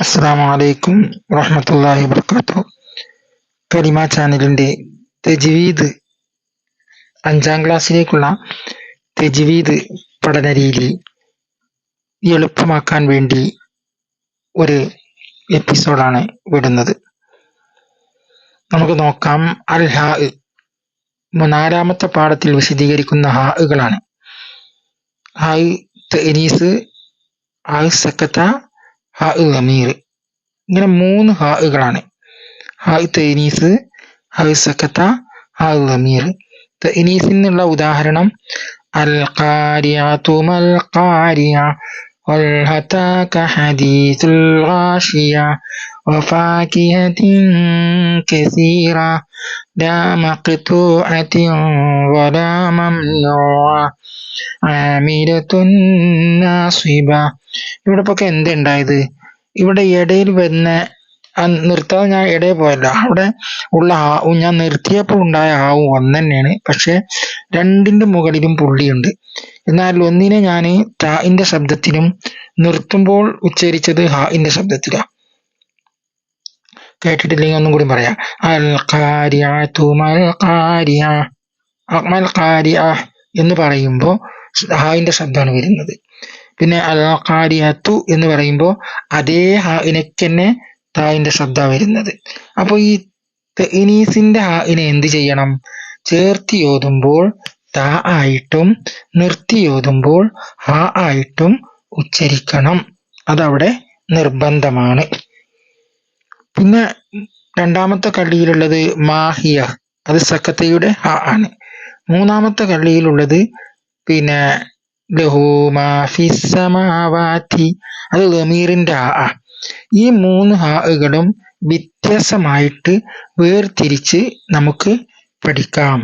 അസ്സാം വലൈക്കും വറഹമത്തല്ലാഹി വർക്കാത്തു കലിമ ചാനലിന്റെ തെജ്വീദ് അഞ്ചാം ക്ലാസ്സിലേക്കുള്ള തെജ്വീദ് പഠന രീതി എളുപ്പമാക്കാൻ വേണ്ടി ഒരു എപ്പിസോഡാണ് വിടുന്നത്. നമുക്ക് നോക്കാം. അൽ ഹാ നാലാമത്തെ പാഠത്തിൽ വിശദീകരിക്കുന്ന ഹാകളാണ് ഹായ് തെനീസ് ഹായ് സക്കത്ത ഹാ അമീർ ഇങ്ങനെ മൂന്ന് ഹാകളാണ് ഹായ് തൈനീസ് ഹായ് സക്കത്ത ഹാ അമീർ തൈനീസിനുള്ള ഉദാഹരണം അൽ ഖാരിയാതു മൽ ഖാരിയ والهتاك حديث الغاشية وفاكهة كثيرة لا مقطوعة ولا ممنوعة عاملة ناصبة ഇവിടെ ഇപ്പൊ എന്തുണ്ടായത് ഇവിടെ ഇടയിൽ വരുന്ന നിർത്താതെ ഞാൻ ഇടയിൽ പോയല്ല അവിടെ ഉള്ള ആവും ഞാൻ നിർത്തിയപ്പോൾ ഉണ്ടായ ആവും ഒന്ന് തന്നെയാണ് പക്ഷെ രണ്ടിന്റെ മുകളിലും പുള്ളിയുണ്ട് എന്നാൽ ഒന്നിനെ ഞാൻ ടാഇന്റെ ശബ്ദത്തിലും നിർത്തുമ്പോൾ ഉച്ചരിച്ചത് ഹാഇന്റെ ശബ്ദത്തിലാണ് കേട്ടിട്ടില്ലെങ്കിൽ ഒന്നും കൂടി പറയാം. അൽ മൽ മൽ എന്ന് പറയുമ്പോൾ ഹാഇന്റെ ശബ്ദമാണ് വരുന്നത്. പിന്നെ അൽ കാരിയത്തു എന്ന് പറയുമ്പോൾ അതേ ഹാഇനക്ക് തന്നെ തായിന്റെ ശബ്ദ വരുന്നത്. അപ്പോൾ ഈ ഇനീസിന്റെ ഹാഇനെ എന്ത് ചെയ്യണം? ചേർത്തി ഓതുമ്പോൾ ത ആയിട്ടും നിർത്തി ഓതുമ്പോൾ ഹ ആയിട്ടും ഉച്ചരിക്കണം. അതവിടെ നിർബന്ധമാണ്. പിന്നെ രണ്ടാമത്തെ കള്ളിയിലുള്ളത് മാഹിയ. അത് സക്കത്തയുടെ ഹ ആണ്. മൂന്നാമത്തെ കള്ളിയിലുള്ളത് പിന്നെ ലഹൂമാഫിസമാവാത്തി അത് ലമീറിന്റെ ആ ഈ മൂന്ന് ഹാകളും വ്യത്യാസമായിട്ട് വേർതിരിച്ച് നമുക്ക് പഠിക്കാം.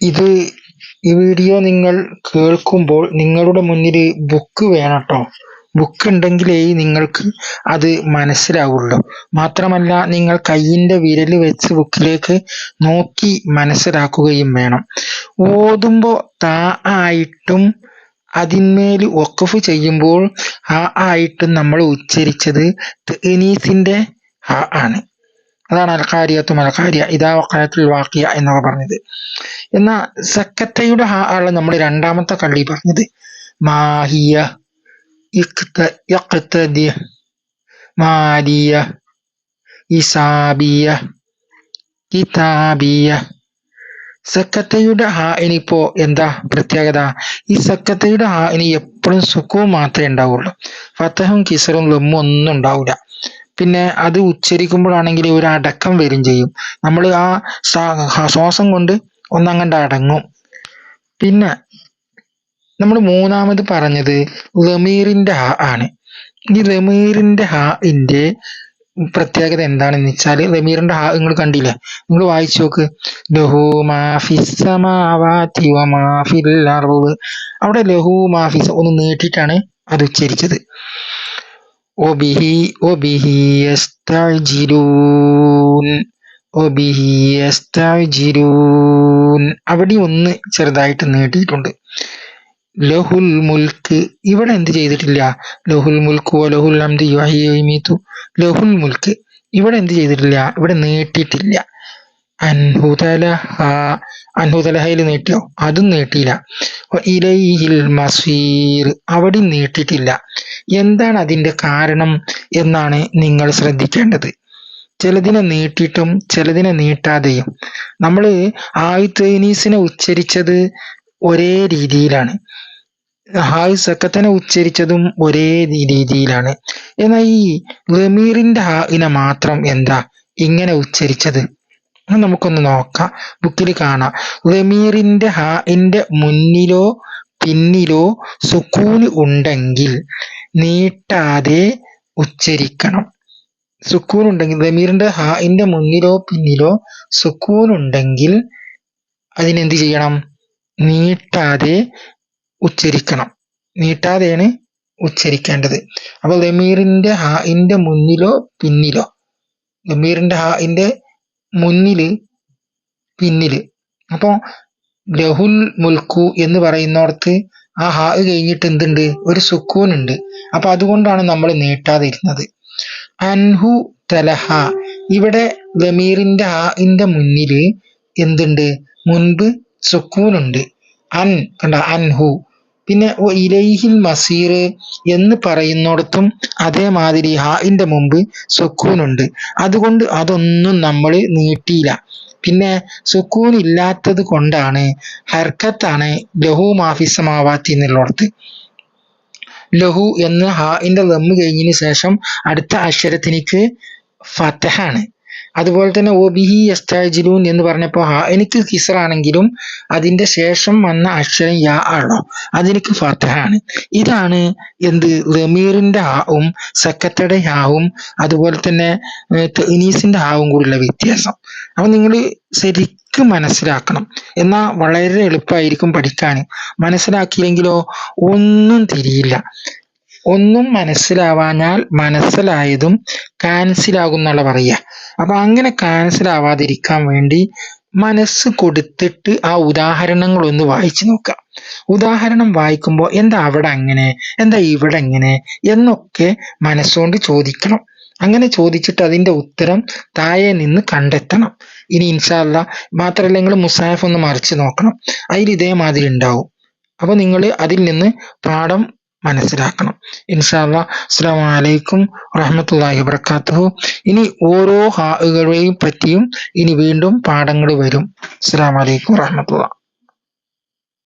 ഇത് ഈ വീഡിയോ നിങ്ങൾ കേൾക്കുമ്പോൾ നിങ്ങളുടെ മുന്നിൽ ബുക്ക് വേണം കേട്ടോ ബുക്ക് ഉണ്ടെങ്കിലേ നിങ്ങൾക്ക് അത് മനസ്സിലാവുള്ളൂ. മാത്രമല്ല നിങ്ങൾ കയ്യിന്റെ വിരൽ വെച്ച് ബുക്കിലേക്ക് നോക്കി മനസ്സിലാക്കുകയും വേണം. ഓതുമ്പോൾ താ ആയിട്ടും അതിന്മേൽ വഖഫ് ചെയ്യുമ്പോൾ ആ ആയിട്ടും നമ്മൾ ഉച്ചരിച്ചത് തനീസിന്റെ ആ ആണ്. അതാണ് അൽക്കാരിയത്തും അൽക്കാരിയ ഇതാ വക്കായത്തുൽ വാക്കിയ എന്നൊക്കെ പറഞ്ഞത്. എന്നാൽ സക്കത്തയുടെ ആ ആണ് നമ്മൾ രണ്ടാമത്തെ കള്ളി പറഞ്ഞത്. മാഹിയ മാലിയ ഇസാബിയ കിതാബിയ. സക്കത്തയുടെ ഹാ ഇനിയിപ്പോ എന്താ പ്രത്യേകത? ഈ സക്കത്തയുടെ ഹാ ഇനി എപ്പോഴും സുഖവും മാത്രമേ ഉണ്ടാവുള്ളൂ. ഫത്തഹും കിസറും ലമ്മും ഒന്നും ഉണ്ടാവില്ല പിന്നെ അത് ഉച്ചരിക്കുമ്പോഴാണെങ്കിൽ ഒരു അടക്കം വരും ചെയ്യും. നമ്മൾ ആ ശ്വാസം കൊണ്ട് ഒന്നങ്ങണ്ട അടങ്ങും. പിന്നെ നമ്മൾ മൂന്നാമത് പറഞ്ഞത് ലമീറിന്റെ ഹ ആണ്. ഈ ലമീറിന്റെ ഇന്റെ പ്രത്യേകത എന്താണെന്ന് വെച്ചാൽ റമീറിന്റെ ഹ നിങ്ങൾ കണ്ടില്ലേ? നിങ്ങൾ വായിച്ചു നോക്ക്. ലഹു മാഫിസമാവാതി അവിടെ ലഹു മാഫിസ ഒന്ന് നീട്ടിട്ടാണ് അത് ഉച്ചരിച്ചത്. ഒബിഹി ഒബിഹി ഒബിഹി അവിടെ ഒന്ന് ചെറുതായിട്ട് നീട്ടിയിട്ടുണ്ട്. ലഹുൽ മുൽക്ക്. ഇവിടെ എന്ത് ചെയ്തിട്ടില്ല? ലഹുൽ മുൽക്ക് ലഹുൽ ഹംദി യുഹീമീതു ലഹുൽ മുൽക്ക് ഇവിടെ എന്ത് ചെയ്തിട്ടില്ല? ഇവിടെ നീട്ടിയിട്ടില്ല അൻഹുതല അൻഹുതലഹയിൽ നീട്ടിയോ? അതും നീട്ടിയില്ല. ഇലൈഹിൽ മസീർ. അവിടെ നീട്ടിയിട്ടില്ല എന്താണ് അതിന്റെ കാരണം എന്നാണ് നിങ്ങൾ ശ്രദ്ധിക്കേണ്ടത്? ചിലതിനെ നീട്ടിയിട്ടും ചിലതിനെ നീട്ടാതെയും. നമ്മൾ ആയുത്തൈനീസിനെ ഉച്ചരിച്ചത് ഒരേ രീതിയിലാണ്. ഹായ് സക്കത്തനെ ഉച്ചരിച്ചതും ഒരേ രീതിയിലാണ്. എന്നാൽ ഈ ലമീറിന്റെ ഹായിനെ മാത്രം എന്താ ഇങ്ങനെ ഉച്ചരിച്ചത്? നമുക്കൊന്ന് നോക്കാം. ബുക്കിൽ കാണാം. ലമീറിന്റെ ഹായിന്റെ മുന്നിലോ പിന്നിലോ സുക്കൂന് ഉണ്ടെങ്കിൽ നീട്ടാതെ ഉച്ചരിക്കണം. സുക്കൂൻ ഉണ്ടെങ്കിൽ ലമീറിന്റെ ഹായിന്റെ മുന്നിലോ പിന്നിലോ സുക്കൂൻ ഉണ്ടെങ്കിൽ അതിനെന്ത് ചെയ്യണം? നീട്ടാതെ ഉച്ചരിക്കണം. നീട്ടാതെയാണ് ഉച്ചരിക്കേണ്ടത്. അപ്പൊ ലമീറിന്റെ ഹാഇന്റെ മുന്നിലോ പിന്നിലോ. ലമീറിന്റെ ഹാഇന്റെ മുന്നിൽ പിന്നിൽ. അപ്പൊ ലഹുൽ മുൽക്കു എന്ന് പറയുന്നിടത്ത് ആ ഹാ കഴിഞ്ഞിട്ട് എന്തുണ്ട്? ഒരു സുക്കൂൻ ഉണ്ട് അപ്പൊ അതുകൊണ്ടാണ് നമ്മൾ നീട്ടാതിരുന്നത്. അൻഹു തലഹ. ഇവിടെ ദമീറിന്റെ ഹാഇന്റെ മുന്നിൽ എന്തുണ്ട്? മുൻപ് സുക്കൂനുണ്ട്. അൻ കണ്ട? അൻഹു. പിന്നെ ഒ ഇലൈഹിൽ മസീർ എന്ന് പറയുന്നിടത്തും അതേമാതിരി ഹാഇന്റെ മുമ്പ് സുക്കൂനുണ്ട്. അതുകൊണ്ട് അതൊന്നും നമ്മൾ നീട്ടിയില്ല. പിന്നെ സുക്കൂൻ ഇല്ലാത്തത് കൊണ്ടാണ് ഹർക്കത്താണ് ലഹു മാഫിസമാവാത്തി എന്നുള്ളിടത്ത്. ലഹു എന്ന് ഹാഇന്റെ ലമ്മ് കഴിഞ്ഞതിന് ശേഷം അടുത്ത അക്ഷരത്തിനിക്ക് ഫതഹാണ് അതുപോലെ തന്നെ ഒ ബിഹി യസ്താജിലൂൻ എന്ന് പറഞ്ഞപ്പോൾ എനിക്ക് എനിക്ക് കിസറാണെങ്കിലും അതിന്റെ ശേഷം വന്ന അക്ഷരം യാ ആണോ? അതെനിക്ക് ഫത്തഹാണ് ഇതാണ് എന്ത്? റമീറിന്റെ ആവും സക്കത്തയുടെ ആവും അതുപോലെ തന്നെ ഇനീസിന്റെ ആവും കൂടിയുള്ള വ്യത്യാസം. അപ്പൊ നിങ്ങൾ ശരിക്കും മനസ്സിലാക്കണം. എന്നാൽ വളരെ എളുപ്പമായിരിക്കും പഠിക്കാൻ. മനസ്സിലാക്കിയില്ലെങ്കിലോ ഒന്നും തിരിയില്ല. ഒന്നും മനസ്സിലാവാഞ്ഞാൽ മനസ്സിലായതും ആകും എന്നുള്ള പറയുക. അപ്പൊ അങ്ങനെ ആവാതിരിക്കാൻ വേണ്ടി മനസ്സ് കൊടുത്തിട്ട് ആ ഉദാഹരണങ്ങൾ ഒന്ന് വായിച്ചു നോക്കുക. ഉദാഹരണം വായിക്കുമ്പോൾ എന്താ അവിടെ അങ്ങനെ എന്താ ഇവിടെ എങ്ങനെ എന്നൊക്കെ മനസ്സുകൊണ്ട് ചോദിക്കണം. അങ്ങനെ ചോദിച്ചിട്ട് അതിന്റെ ഉത്തരം താഴെ നിന്ന് കണ്ടെത്തണം. ഇനി ഇൻഷാല്ല മാത്രമല്ല മുസാഫ് ഒന്ന് മറിച്ച് നോക്കണം. അതിൽ ഇതേമാതിരി ഉണ്ടാവും. അപ്പോൾ നിങ്ങൾ അതിൽ നിന്ന് പാഠം മനസ്സിലാക്കണം. ഇൻഷാല്ല അസ്സാം വലൈക്കും വറഹമത്തല്ലാഹി വബർക്കാത്തുഹു ഇനി ഓരോ ഹാഹുകളെയും പറ്റിയും ഇനി വീണ്ടും പാഠങ്ങൾ വരും. അസ്സാം വലൈക്കും വറഹമത്തുള്ള.